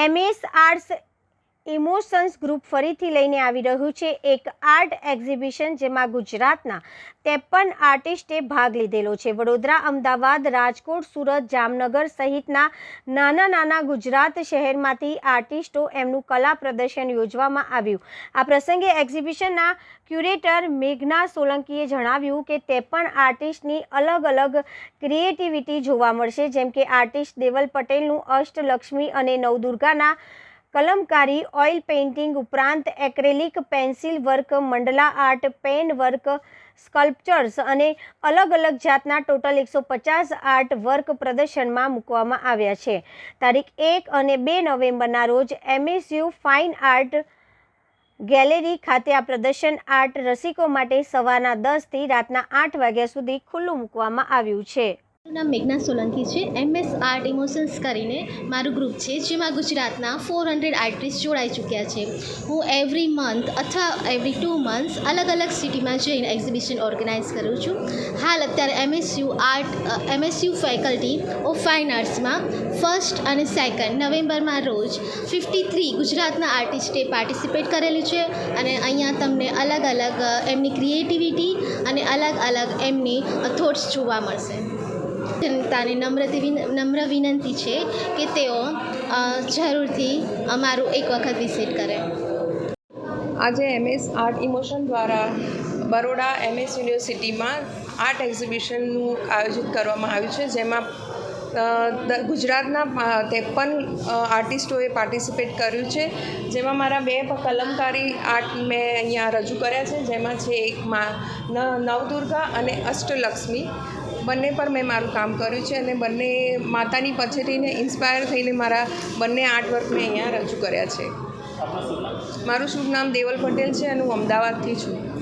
MS arts emotions group ફરીથી લઈને આવી રહ્યું છે. એક આર્ટ એક્ઝિબિશન જેમાં ગુજરાતના ત્રેપન આર્ટિસ્ટે ભાગ લીધેલો છે. વડોદરા, અમદાવાદ, રાજકોટ, સુરત, જામનગર સહિતના નાના નાના ગુજરાત શહેરમાંથી આર્ટિસ્ટો એમનું કલા પ્રદર્શન યોજવામાં આવ્યું. આ પ્રસંગે એક્ઝિબિશનના ક્યુરેટર મેઘના સોલંકીએ જણાવ્યું કે ત્રેપન આર્ટિસ્ટની અલગ અલગ ક્રિએટિવિટી જોવા મળશે. જેમ કે આર્ટિસ્ટ દેવલ પટેલનું અષ્ટલક્ષ્મી અને નવદુર્ગાના કલમકારી, ઓઇલ પેઇન્ટિંગ ઉપરાંત acrylic pencil work, mandala art, pen work, sculptures અને અલગ અલગ જાતના ટોટલ એકસો પચાસ આર્ટ વર્ક પ્રદર્શનમાં મૂકવામાં આવ્યા છે. તારીખ એક અને બે નવેમ્બરના રોજ એમએસયુ ફાઇન આર્ટ ગેલેરી ખાતે આ પ્રદર્શન આર્ટ રસિકો માટે સવારના દસથી રાતના આઠ વાગ્યા સુધી ખુલ્લું મૂકવામાં આવ્યું છે. મારું નામ મેઘના સોલંકી છે. એમએસ આર્ટ ઇમોશન્સ કરીને મારું ગ્રુપ છે, જેમાં ગુજરાતના ફોર હંડ્રેડ આર્ટિસ્ટ જોડાઈ ચૂક્યા છે. હું એવરી મંથ અથવા એવરી ટુ મંથ્સ અલગ અલગ સિટીમાં જઈને એક્ઝિબિશન ઓર્ગેનાઇઝ કરું છું. હાલ અત્યારે MSU art MSU faculty of fine આર્ટ્સમાં first અને સેકન્ડ નવેમ્બરમાં રોજ ફિફ્ટી થ્રી ગુજરાતના આર્ટિસ્ટે પાર્ટિસિપેટ કરેલું છે અને અહીંયા તમને અલગ અલગ એમની ક્રિએટિવિટી અને અલગ અલગ એમની થોટ્સ જોવા મળશે. જનતાને નમ્ર વિન, નમ્ર વિનંતી છે કે તેઓ જરૂરથી અમારું એક વખત વિઝિટ કરે. આજે એમએસ આર્ટ ઇમોશન દ્વારા બરોડા એમએસ યુનિવર્સિટીમાં આર્ટ એક્ઝિબિશનનું આયોજિત કરવામાં આવ્યું છે, જેમાં ગુજરાતના ત્રેપન આર્ટિસ્ટોએ પાર્ટિસિપેટ કર્યું છે, જેમાં મારા બે કલમકારી આર્ટ મેં અહીંયા રજૂ કર્યા છે, જેમાં છે એક મા નવદુર્ગા અને અષ્ટલક્ષ્મી. બંને પર મેં મારું કામ કર્યું છે અને બંને માતાની પછેટીને ઇન્સ્પાયર થઈને મારા બંને આર્ટવર્ક મેં અહીંયા રજૂ કર્યા છે. મારું શુભ નામ દેવલ પટેલ છે અને હું અમદાવાદથી છું.